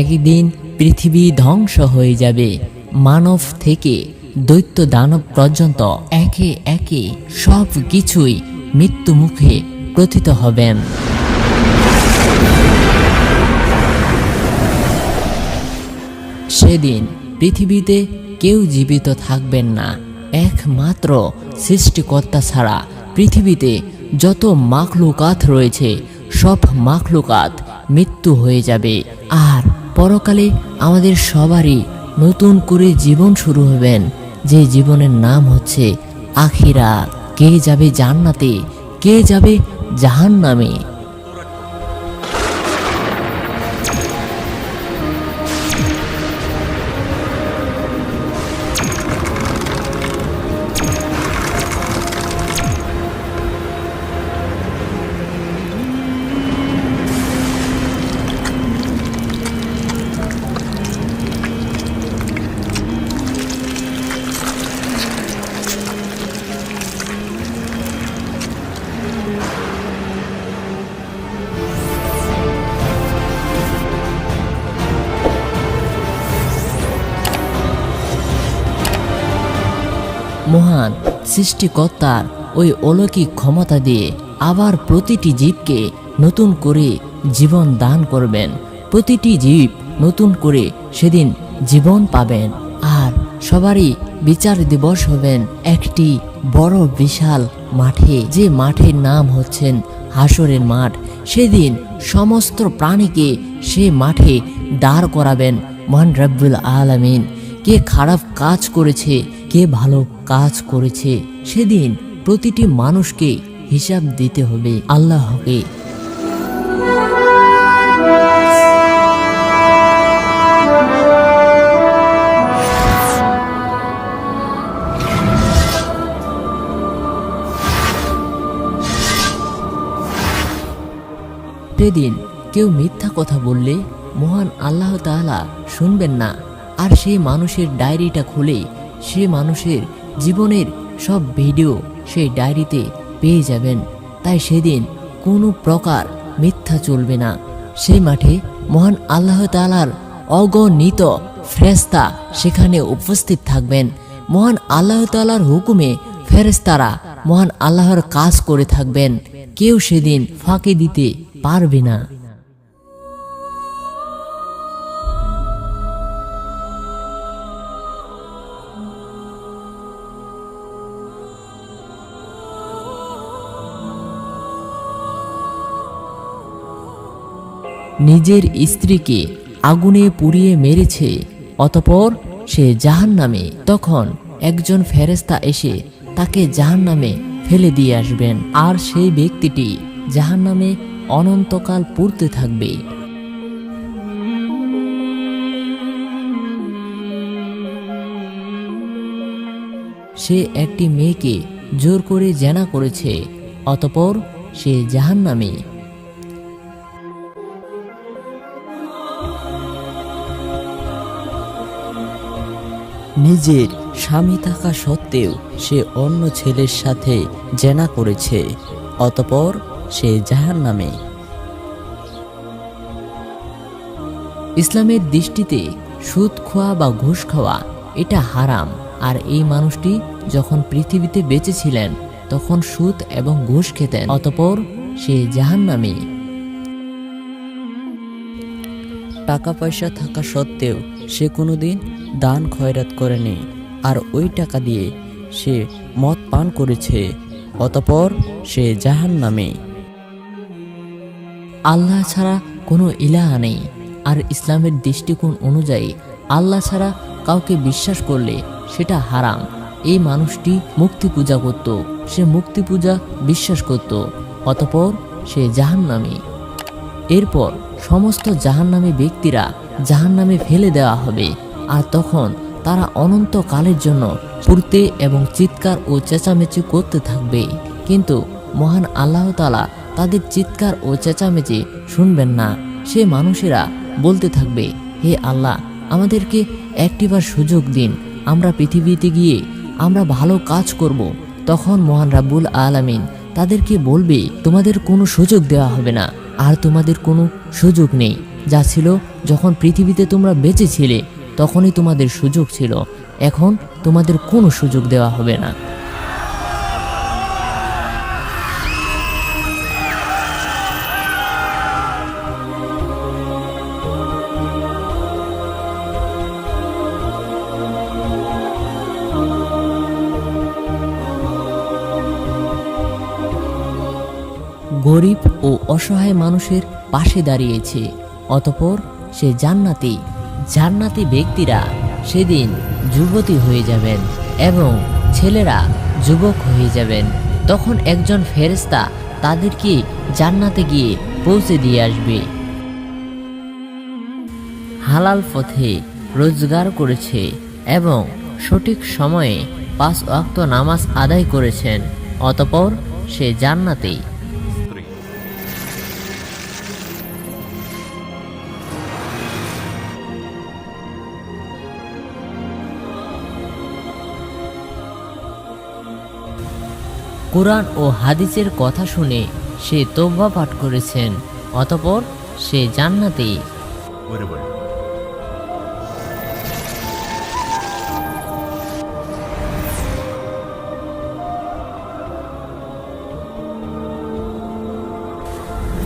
একদিন পৃথিবী ধ্বংস হয়ে যাবে। মানব থেকে দৈত্য দানব পর্যন্ত একে একে সব কিছুই মৃত্যু মুখে প্রথিত হবেন। সেদিন পৃথিবীতে কেউ জীবিত থাকবেন না। একমাত্র সৃষ্টিকর্তা ছাড়া পৃথিবীতে যত মাখলুকাত রয়েছে, সব মাখলুকাত মৃত্যু হয়ে যাবে। আর পরকালে আমাদের সবারই নতুন করে জীবন শুরু হবেন। যে জীবনের নাম হচ্ছে আখিরা কে যাবে জান্নাতে, কে যাবে জাহান্নামে? মহান সৃষ্টিকর্তার ওই অলৌকিক ক্ষমতা দিয়ে আবার প্রতিটি জীবকে নতুন করে জীবন দান করবেন। প্রতিটি জীব নতুন করে সেদিন জীবন পাবেন। আর সবারই বিচার দিবস হবেন একটি বড় বিশাল মাঠে। যে মাঠের নাম হচ্ছেন হাসরের মাঠ। সেদিন সমস্ত প্রাণীকে সে মাঠে দাঁড় করাবেন। মহান রব্বুল আলামিন। কে খারাপ কাজ করেছে কে ভালো কাজ করেছে, সেদিন প্রতিটি মানুষকে হিসাব দিতে হবে আল্লাহকে। সেদিন কেউ মিথ্যা কথা বললে মহান আল্লাহ তাআলা শুনবেন না, আর সেই মানুষের ডায়েরিটা খুলে সে মানুষের জীবনের সব ভিডিও সেই ডায়েরিতে পেয়ে যাবেন। তাই সেদিন কোনো প্রকার মিথ্যা চলবে না। সেই মাঠে মহান আল্লাহ তাআলার অগণিত ফেরেস্তা সেখানে উপস্থিত থাকবেন। মহান আল্লাহ তাআলার হুকুমে ফেরেস্তারা মহান আল্লাহর কাজ করে থাকবেন। কেউ সেদিন ফাঁকি দিতে পারবে না। নিজের স্ত্রীকে আগুনে পুড়িয়ে মেরেছে, অতপর সে জাহান নামে তখন একজন ফেরেস্তা এসে তাকে জাহান নামে ফেলে দিয়ে আসবেন। আর সেই ব্যক্তিটি জাহান নামে অনন্তকাল পড়তে থাকবে। সে একটি মেয়েকে জোর করে জেনা করেছে, অতপর সে জাহান নামে নিজের স্বামী থাকা সত্ত্বেও সে অন্য ছেলের সাথে জেনা করেছে, অতপর সে জাহান নামে ইসলামের দৃষ্টিতে সুদ খাওয়া বা ঘুষ খাওয়া, এটা হারাম। আর এই মানুষটি যখন পৃথিবীতে বেঁচে ছিলেন তখন সুদ এবং ঘুষ খেতেন, অতপর সে জাহান নামে টাকা পয়সা থাকা সত্ত্বেও সে কোনোদিন দান খয়রাত করেনি, আর ওই টাকা দিয়ে সে মদ পান করেছে, অতপর সে জাহান নামে আল্লাহ ছাড়া কোনো ইলাহা নেই, আর ইসলামের দৃষ্টিকোণ অনুযায়ী আল্লাহ ছাড়া কাউকে বিশ্বাস করলে সেটা হারাম। এই মানুষটি মুক্তি পূজা করত, সে মুক্তি পূজা বিশ্বাস করত, অতপর সে জাহান্নামী। এরপর সমস্ত জাহান্নামী ব্যক্তিরা জাহান্নামে ফেলে দেওয়া হবে। আর তখন তারা অনন্ত কালের জন্য পুড়তে এবং চিৎকার ও চেঁচামেচি করতে থাকবে। কিন্তু মহান আল্লাহ তালা তাদের চিৎকার ও চেঁচামেচি শুনবেন না। সে মানুষেরা বলতে থাকবে, হে আল্লাহ, আমাদেরকে একটিবার সুযোগ দিন। আমরা পৃথিবীতে গিয়ে আমরা ভালো কাজ করব। তখন মহান রাব্বুল আলামিন তাদেরকে বলবে, তোমাদের কোনো সুযোগ দেওয়া হবে না। আর তোমাদের কোনো সুযোগ নেই। যা ছিল যখন পৃথিবীতে তোমরা বেঁচে ছিলে তখনই তোমাদের সুযোগ ছিল। এখন তোমাদের কোনো সুযোগ দেওয়া হবে না। গরিব ও অসহায় মানুষের পাশে দাঁড়িয়েছে। অতপর সে জান্নাতি জান্নাতি ব্যক্তিরা সেদিন যুবতী হয়ে যাবেন এবং ছেলেরা যুবক হয়ে যাবেন। তখন একজন ফেরেশতা তাদেরকে জান্নাতে গিয়ে পৌঁছে দিয়ে আসবে। হালাল পথে রোজগার করেছে এবং সঠিক সময়ে পাঁচ ওয়াক্ত নামাজ আদায় করেছেন। অতপর সে জান্নাতেই কোরআন ও হাদিসের কথা শুনে সে তোবা পাঠ করেছেন অতপর সে জান্নাতে।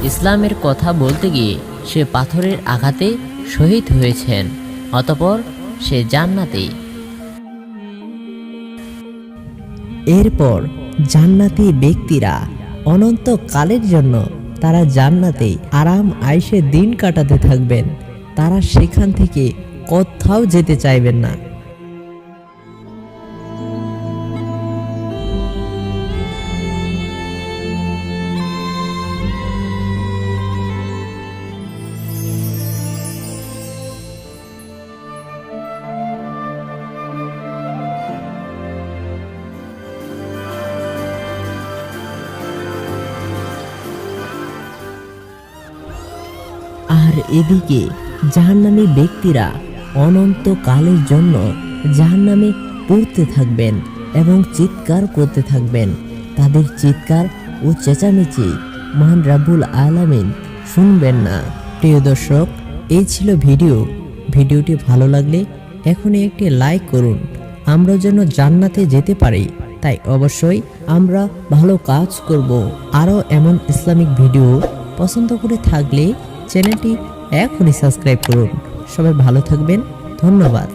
ইসলামের কথা বলতে গিয়ে সে পাথরের আঘাতে শহীদ হয়েছেন অতপর সে জান্নাতে। এরপর জান্নাতি ব্যক্তিরা অনন্ত কালের জন্য তারা জান্নাতে আরাম আয়সে দিন কাটাতে থাকবেন। তারা সেখান থেকে কোথাও যেতে চাইবেন না। এদিকে জাহান্নামী ব্যক্তিরা অনন্ত কালের জন্য জাহান্নামে পড়তে থাকবেন এবং চিৎকার করতে থাকবেন। তাদের চিৎকার ও চেঁচামেচি মহান রাব্বুল আলামিন শুনবেন না। প্রিয় দর্শক, এই ছিল ভিডিও। ভিডিওটি ভালো লাগলে এখনই একটি লাইক করুন। আমরা যেন জান্নাতে যেতে পারি, তাই অবশ্যই আমরা ভালো কাজ করব। আরও এমন ইসলামিক ভিডিও পছন্দ করে থাকলে চ্যানেলটি এখনই সাবস্ক্রাইব করুন। সবাই ভালো থাকবেন। ধন্যবাদ।